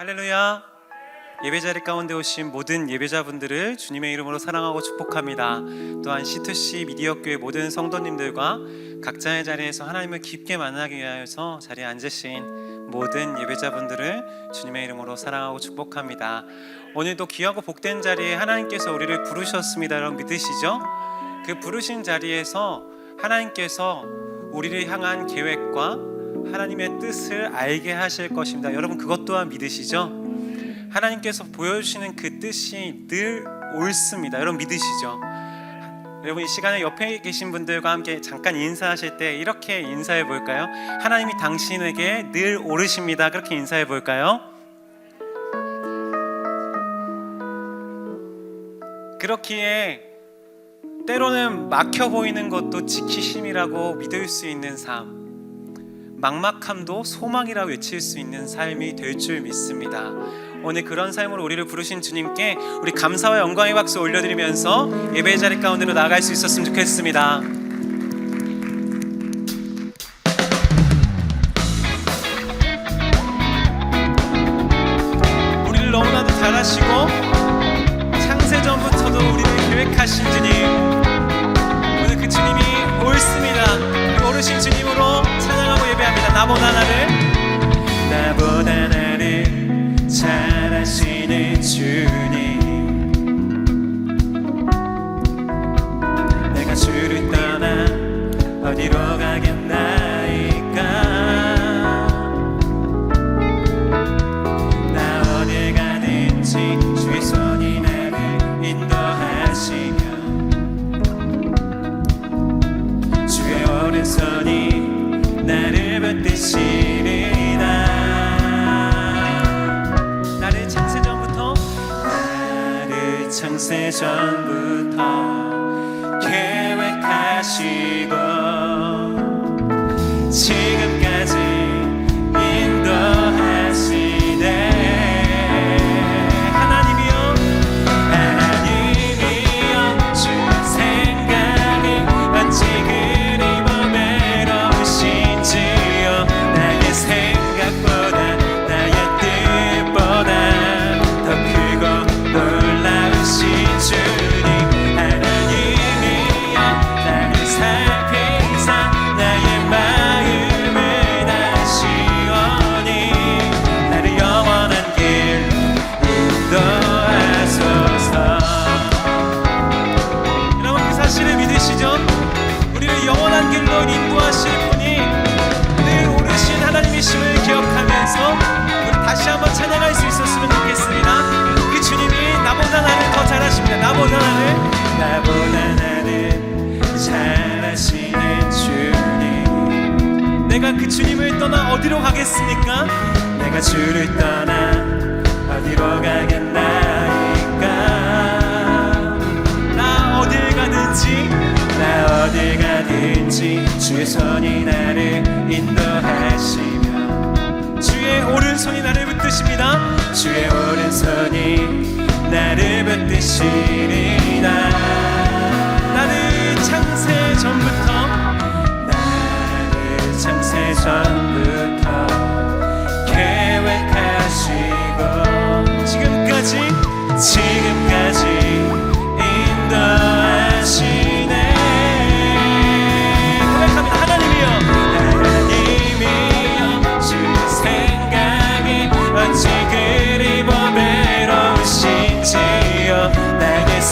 할렐루야. 예배 자리 가운데 오신 모든 예배자분들을 주님의 이름으로 사랑하고 축복합니다. 또한 C2C 미디어 교회 모든 성도님들과 각자의 자리에서 하나님을 깊게 만나기 위하여서 자리에 앉으신 모든 예배자분들을 주님의 이름으로 사랑하고 축복합니다. 오늘도 귀하고 복된 자리에 하나님께서 우리를 부르셨습니다. 여러분 믿으시죠? 그 부르신 자리에서 하나님께서 우리를 향한 계획과 하나님의 뜻을 알게 하실 것입니다. 여러분 그것 또한 믿으시죠? 하나님께서 보여주시는 그 뜻이 늘 옳습니다. 여러분 믿으시죠? 여러분 이 시간에 옆에 계신 분들과 함께 잠깐 인사하실 때 이렇게 인사해 볼까요? 하나님이 당신에게 늘 옳으십니다. 그렇게 인사해 볼까요? 그렇기에 때로는 막혀 보이는 것도 지키심이라고 믿을 수 있는 삶. 막막함도 소망이라 외칠 수 있는 삶이 될 줄 믿습니다. 오늘 그런 삶으로 우리를 부르신 주님께 우리 감사와 영광의 박수 올려드리면서 예배 자리 가운데로 나갈 수 있었으면 좋겠습니다. 창세 전부터 계획하시고 지금 나보다 나를 나보다 나를 잘하시는 주님. 내가 그 주님을 떠나 어디로 가겠습니까? 내가 주를 떠나 어디로 가겠나이까? 나 어딜 가든지 나 어딜 가든지 주의 손이 나를 인도하시며 주의 오른손이 나를 붙드십니다. 주의 오른손이 붙드시리다 나를 창세 전부터 나를 창세 전부터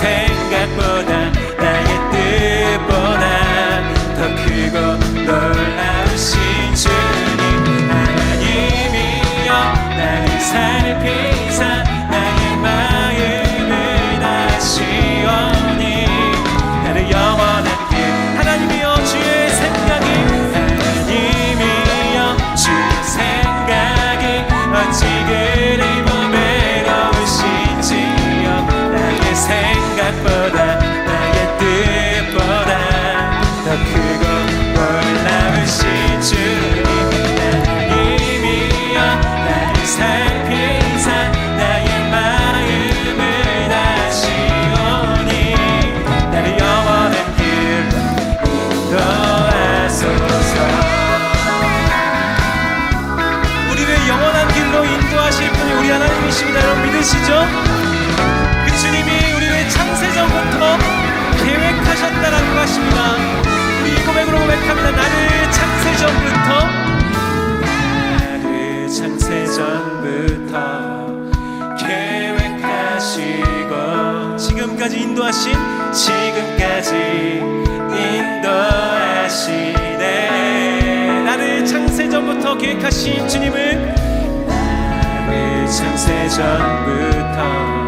나의 생 인도하신 지금까지 인도하시네 나를 창세전부터 계획하신 주님은 나를 창세전부터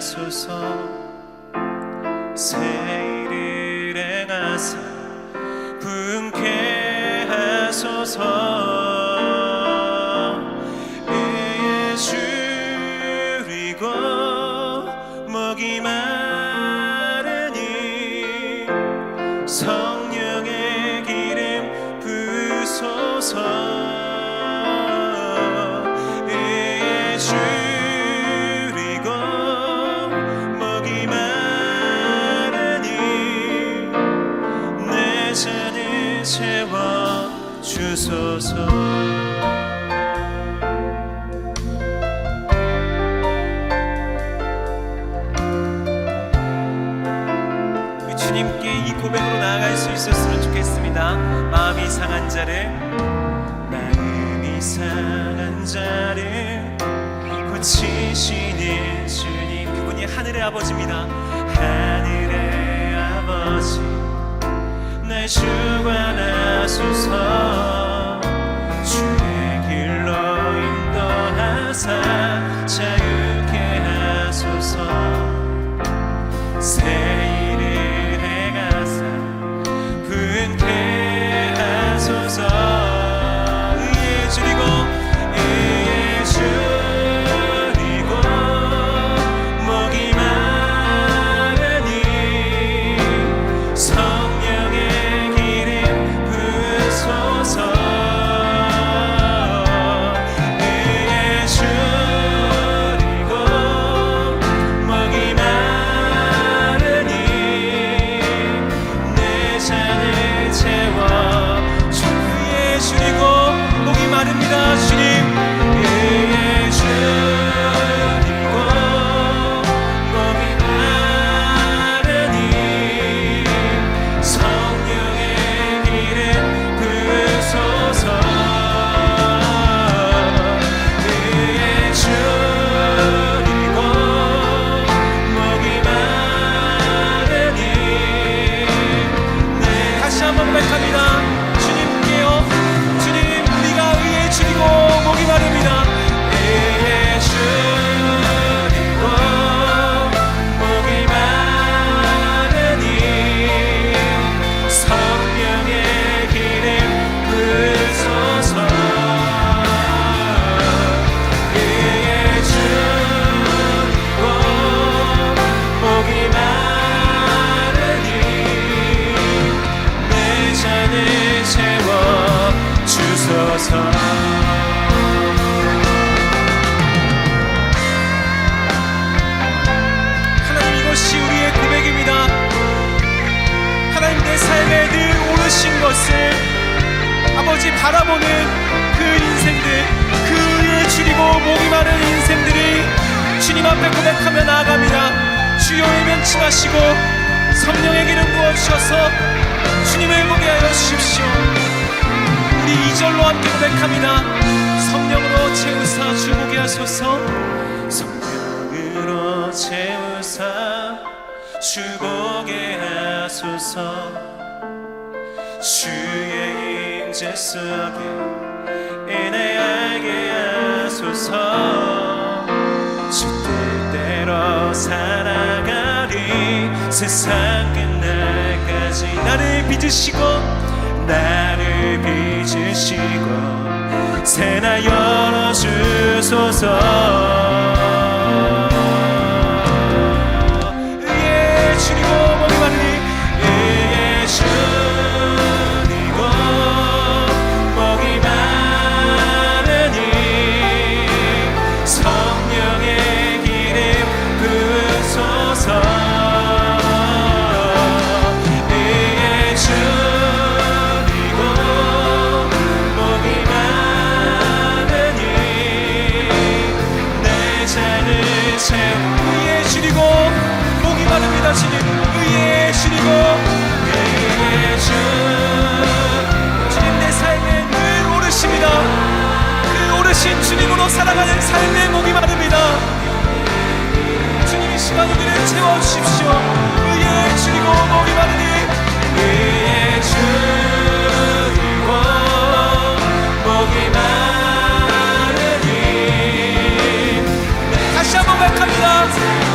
하소서. 새 일을 행하사 분케 하소서. 의의 줄이고 먹이 마르니 성령의 기름 부소서. 의의 줄 자를 고치시는 주님. 그분이 하늘의 아버지입니다. 하늘의 아버지 날 주관하소서. 아버지 바라보는 그 인생들 그 의에 줄이고 목이 마른 인생들이 주님 앞에 고백하며 나아갑니다. 주여 면치마시고 성령의 기름 부어주셔서 주님을 보게 하여 주십시오. 우리 2절로 함께 고백합니다. 성령으로 채우사 주보게 하소서. 성령으로 채우사 주보게 하소서. 주의 임재 속에 은혜 알게 하소서. 주 뜻대로 살아가리 세상 끝날까지 나를 빚으시고 나를 빚으시고 새나 열어주소서 내 잔을 채우 의에 주리고 목이 마릅니다 주님. 의에 주리고 의에 주 주님 내 삶에 늘 오르십니다. 그 오르신 주님으로 살아가는 삶의 목이 마릅니다. 주님 이 시간 우리를 채워주십시오. 의에 주리고 목이 마르니 의 고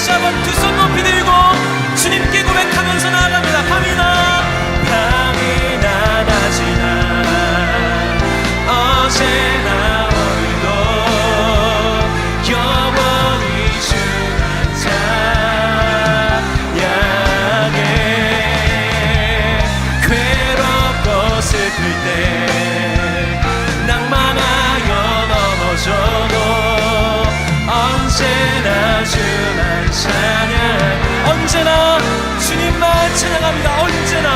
다시 한번 두 손 높이 들고 주님께 고백하면서 나아갑니다. 밤이나 밤이나 낮이나 어제나 오늘도 영원히 주만 찬양해. 괴롭고 슬플 때 낭만하여 넘어져도 언제나 주만 찬양 언제나 주님만 찬양합니다. 언제나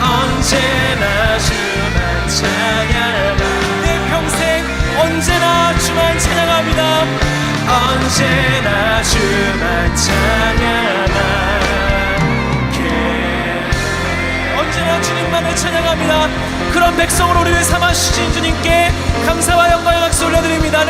언제나 주만 찬양 내 평생 언제나 주만 찬양합니다. 언제나 주만 찬양하게 주님만을 찬양합니다. 그런 백성으로 우리를 삼아주신 주님께 감사와 영광의 박수 올려드립니다